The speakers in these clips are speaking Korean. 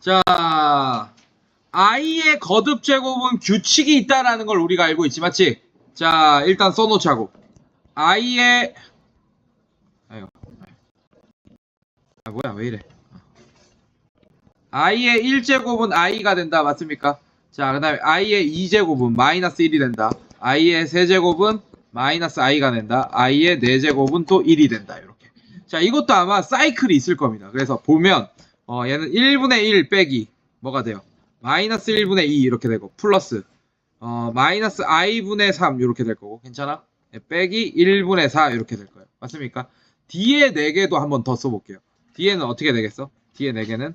자, i의 거듭 제곱은 규칙이 있다라는 걸 우리가 알고 있지, 맞지? 자, 일단 써놓자고. i의 아유, 아 뭐야 왜 이래? i의 1제곱은 i가 된다, 맞습니까? 자, 그 다음에 i의 2제곱은 마이너스 1이 된다. i의 세제곱은 마이너스 i가 된다. i의 4제곱은 또 1이 된다. 이렇게. 자, 이것도 아마 사이클이 있을 겁니다. 그래서 보면 어, 얘는 1분의 1 빼기 뭐가 돼요? 마이너스 1분의 2 이렇게 되고 플러스 어, 마이너스 i분의 3 이렇게 될 거고 괜찮아? 네, 빼기 1분의 4 이렇게 될 거예요. 맞습니까? 뒤에 4개도 한번 더 써볼게요. 뒤에는 어떻게 되겠어? 뒤에 4개는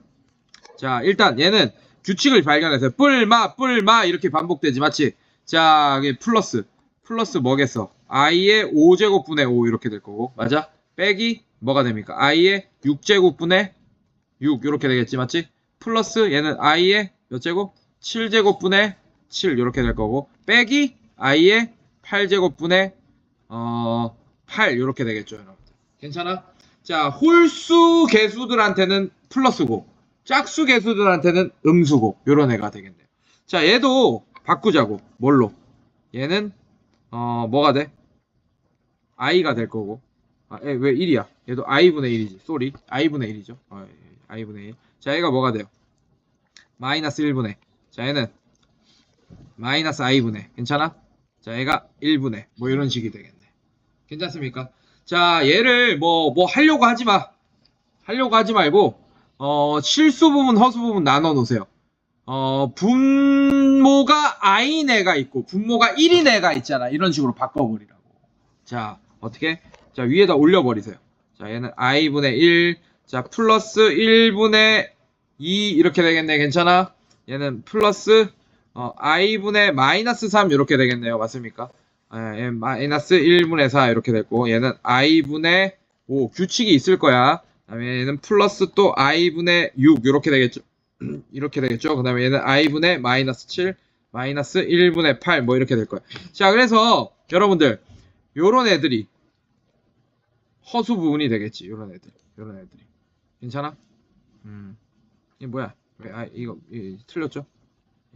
자 일단 얘는 규칙을 발견해서 뿔마 뿔마 이렇게 반복되지 맞지? 자 플러스 플러스 뭐겠어? i의 5제곱분의 5 이렇게 될 거고 맞아? 빼기 뭐가 됩니까? i의 6제곱분의 6 이렇게 되겠지 맞지? 플러스 얘는 i의 몇 제곱? 7제곱분의 7 이렇게 될 거고 빼기 i의 8제곱분의 어, 8 이렇게 되겠죠 여러분들 괜찮아? 자 홀수 개수들한테는 플러스고 짝수 개수들한테는 음수고 요런 애가 되겠네요 자 얘도 바꾸자고 뭘로 얘는 어 뭐가 돼? i가 될 거고 아, 얘왜 1이야? 얘도 i분의 1이지 쏘리 i분의 1이죠 어, 예, i분의 1. 자 얘가 뭐가 돼요? 마이너스 1분의. 자 얘는 마이너스 i분의. 괜찮아? 자 얘가 1분의. 뭐 이런 식이 되겠네. 괜찮습니까? 자 얘를 뭐 뭐 하려고 하지 마. 하려고 하지 말고 어 실수 부분 허수 부분 나눠 놓으세요. 어 분모가 i인 애가 있고 분모가 1인 애가 있잖아. 이런 식으로 바꿔버리라고. 자 어떻게? 자 위에다 올려버리세요. 자 얘는 i분의 1 자 플러스 1분의 2 이렇게 되겠네. 괜찮아? 얘는 플러스 어, i분의 마이너스 3 이렇게 되겠네요. 맞습니까? 예, 얘 마이너스 1분의 4 이렇게 됐고 얘는 i분의 5 규칙이 있을 거야. 그 다음에 얘는 플러스 또 i분의 6 이렇게 되겠죠? 이렇게 되겠죠? 그 다음에 얘는 i분의 마이너스 7 마이너스 1분의 8 뭐 이렇게 될 거야. 자 그래서 여러분들 요런 애들이 허수 부분이 되겠지 요런 애들 요런 애들이 괜찮아? 음. 이게 뭐야? 왜, 아 이거 이, 틀렸죠?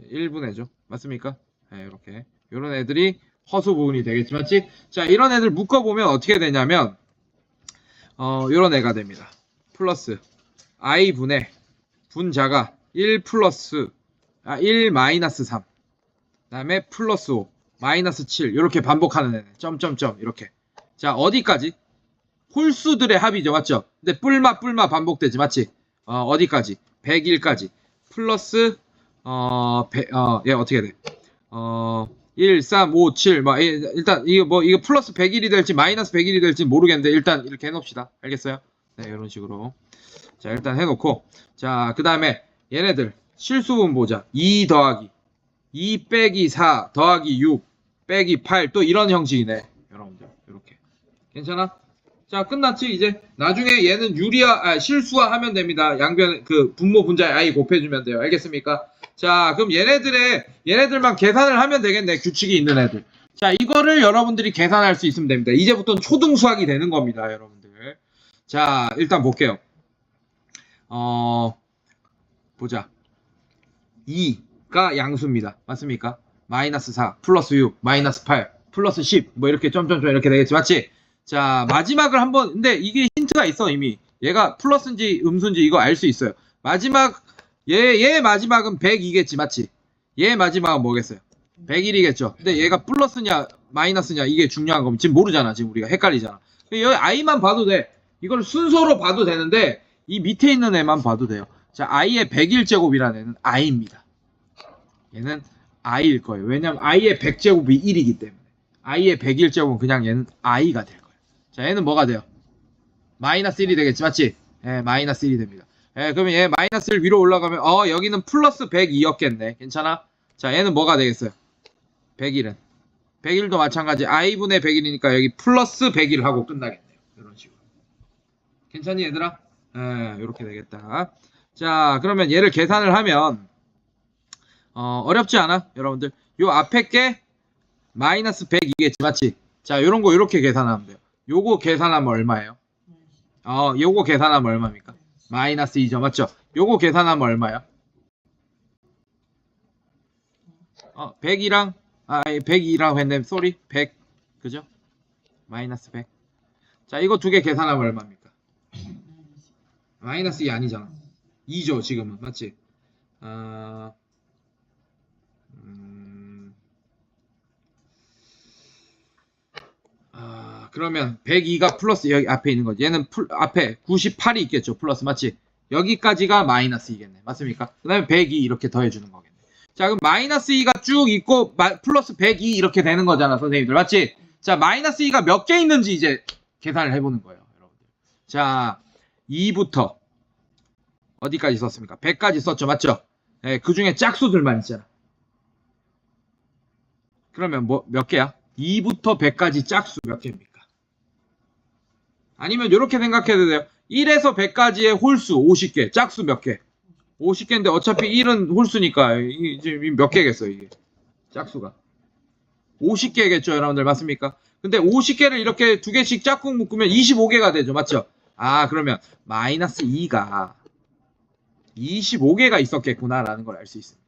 1분의죠 맞습니까? 네, 이렇게. 요런 애들이 허수 부분이 되겠지 맞지? 자 이런 애들 묶어 보면 어떻게 되냐면 어 요런 애가 됩니다. 플러스. i분의 분자가 1 플러스 아, 1 마이너스 3 그다음에 플러스 5 마이너스 7 이렇게 반복하는 애네 점점점. 이렇게. 자 어디까지? 홀수들의 합이죠 맞죠? 근데 뿔마 뿔마 반복되지 맞지? 어, 어디까지? 101까지 플러스 어, 배, 어, 얘 어떻게 돼? 어, 1, 3, 5, 7, 막, 예, 일단, 이거 뭐, 이거 플러스 101이 될지, 마이너스 101이 될지 모르겠는데, 일단 이렇게 해놓읍시다. 알겠어요? 네, 이런 식으로. 자, 일단 해놓고. 자, 그 다음에, 얘네들, 실수분 보자. 2 더하기. 2 빼기 4 더하기 6 빼기 8. 또 이런 형식이네. 여러분들, 이렇게. 괜찮아? 자, 끝났지? 이제, 나중에 얘는 유리화, 아, 실수화 하면 됩니다. 양변, 그, 분모 분자에 i 곱해주면 돼요. 알겠습니까? 자, 그럼 얘네들의, 얘네들만 계산을 하면 되겠네. 규칙이 있는 애들. 자, 이거를 여러분들이 계산할 수 있으면 됩니다. 이제부터는 초등 수학이 되는 겁니다, 여러분들. 자, 일단 볼게요. 어, 보자. 2가 양수입니다. 맞습니까? 마이너스 4, 플러스 6, 마이너스 8, 플러스 10, 뭐 이렇게 점점점 이렇게 되겠지, 맞지? 자, 마지막을 한번, 근데 이게 힌트가 있어, 이미. 얘가 플러스인지 음수인지 이거 알 수 있어요. 마지막, 얘, 얘 마지막은 100이겠지, 맞지? 얘 마지막은 뭐겠어요? 101이겠죠. 근데 얘가 플러스냐, 마이너스냐, 이게 중요한 거면 지금 모르잖아, 지금 우리가 헷갈리잖아. 여기 i만 봐도 돼. 이걸 순서로 봐도 되는데, 이 밑에 있는 애만 봐도 돼요. 자, i의 101제곱이라는 애는 i입니다. 얘는 i일 거예요. 왜냐면 i의 100제곱이 1이기 때문에. i의 101제곱은 그냥 얘는 i가 될 거예요. 자, 얘는 뭐가 돼요? 마이너스 1이 되겠지, 맞지? 예, 마이너스 1이 됩니다. 예, 그러면 얘 마이너스 1 위로 올라가면, 어, 여기는 플러스 102였겠네. 괜찮아? 자, 얘는 뭐가 되겠어요? 101은. 101도 마찬가지. i분의 101이니까 여기 플러스 101 하고 끝나겠네요. 이런 식으로. 괜찮니, 얘들아? 예, 이렇게 되겠다. 자, 그러면 얘를 계산을 하면, 어, 어렵지 않아? 여러분들. 요 앞에 게 마이너스 100이겠지, 맞지? 자, 요런 거 이렇게 계산하면 돼요. 요거 계산하면 얼마예요? 어, 요거 계산하면 얼마입니까? 마이너스 2죠. 맞죠? 요거 계산하면 얼마예요? 어, 100이랑 아, 102랑 했는데 쏘리. 100. 그죠? 마이너스 100. 자, 이거 두 개 계산하면 얼마입니까? 마이너스 2 아니잖아. 2죠, 지금은. 맞지? 어, 아, 그러면 102가 플러스 여기 앞에 있는 거지. 얘는 풀, 앞에 98이 있겠죠. 플러스. 맞지? 여기까지가 마이너스 2겠네. 맞습니까? 그 다음에 102 이렇게 더해주는 거겠네. 자, 그럼 마이너스 2가 쭉 있고, 마- 플러스 102 이렇게 되는 거잖아, 선생님들. 맞지? 자, 마이너스 2가 몇 개 있는지 이제 계산을 해보는 거예요, 여러분들. 자, 2부터 어디까지 썼습니까? 100까지 썼죠, 맞죠? 예, 그 중에 짝수들만 있잖아. 그러면 뭐, 몇 개야? 2부터 100까지 짝수 몇 개입니까? 아니면 이렇게 생각해도 돼요. 1에서 100까지의 홀수 50개, 짝수 몇 개? 50개인데 어차피 1은 홀수니까 이- 이제 몇 개겠어 이게 짝수가 50개겠죠 여러분들 맞습니까? 근데 50개를 이렇게 두 개씩 짝꿍 묶으면 25개가 되죠 맞죠? 아 그러면 마이너스 2가 25개가 있었겠구나 라는 걸 알 수 있습니다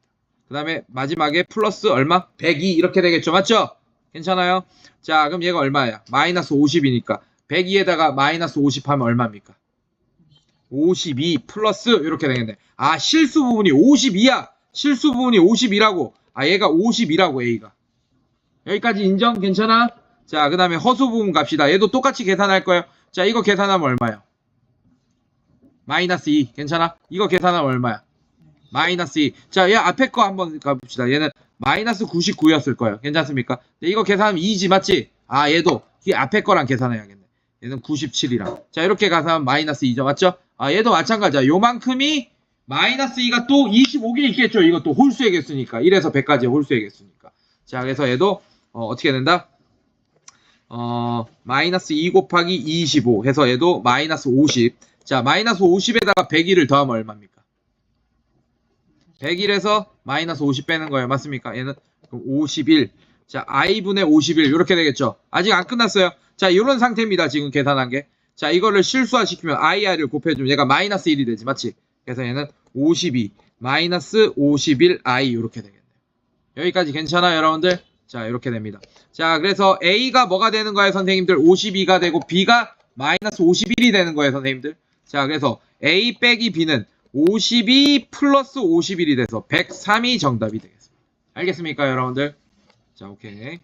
그 다음에 마지막에 플러스 얼마? 102 이렇게 되겠죠 맞죠? 괜찮아요? 자 그럼 얘가 얼마야? 마이너스 50이니까 102에다가 마이너스 50 하면 얼마입니까? 52 플러스 이렇게 되겠네. 아 실수 부분이 52야. 실수 부분이 52라고. 아 얘가 52라고 A가. 여기까지 인정? 괜찮아? 자 그 다음에 허수 부분 갑시다. 얘도 똑같이 계산할 거예요. 자 이거 계산하면 얼마야? 마이너스 2 괜찮아? 이거 계산하면 얼마야? 마이너스 2. 자, 얘 앞에 거 한번 가봅시다. 얘는 마이너스 99였을 거예요. 괜찮습니까? 근데 이거 계산하면 2지 맞지? 아, 얘도 이 앞에 거랑 계산해야겠네. 얘는 97이랑. 자, 이렇게 가산하면 마이너스 2죠. 맞죠? 아, 얘도 마찬가지야. 요만큼이 마이너스 2가 또 25개 있겠죠. 이것도 홀수의 개수니까. 1에서 100까지의 홀수의 개수니까. 자, 그래서 얘도 어, 떻게 된다? 어, 마이너스 2 곱하기 25 해서 얘도 마이너스 50. 자, 마이너스 50에다가 101을 더하면 얼마입니까? 101에서 마이너스 50 빼는 거예요. 맞습니까? 얘는 그럼 51. 자, i분의 51 이렇게 되겠죠. 아직 안 끝났어요. 자, 이런 상태입니다. 지금 계산한 게. 자, 이거를 실수화시키면 ir을 곱해주면 얘가 마이너스 1이 되지. 맞지? 그래서 얘는 52 마이너스 51i 이렇게 되겠네요. 여기까지 괜찮아요, 여러분들? 자, 이렇게 됩니다. 자, 그래서 a가 뭐가 되는 거예요, 선생님들? 52가 되고 b가 마이너스 51이 되는 거예요, 선생님들. 자, 그래서 a 빼기 b는 52 플러스 51이 돼서 103이 정답이 되겠습니다. 알겠습니까, 여러분들? 자, 오케이.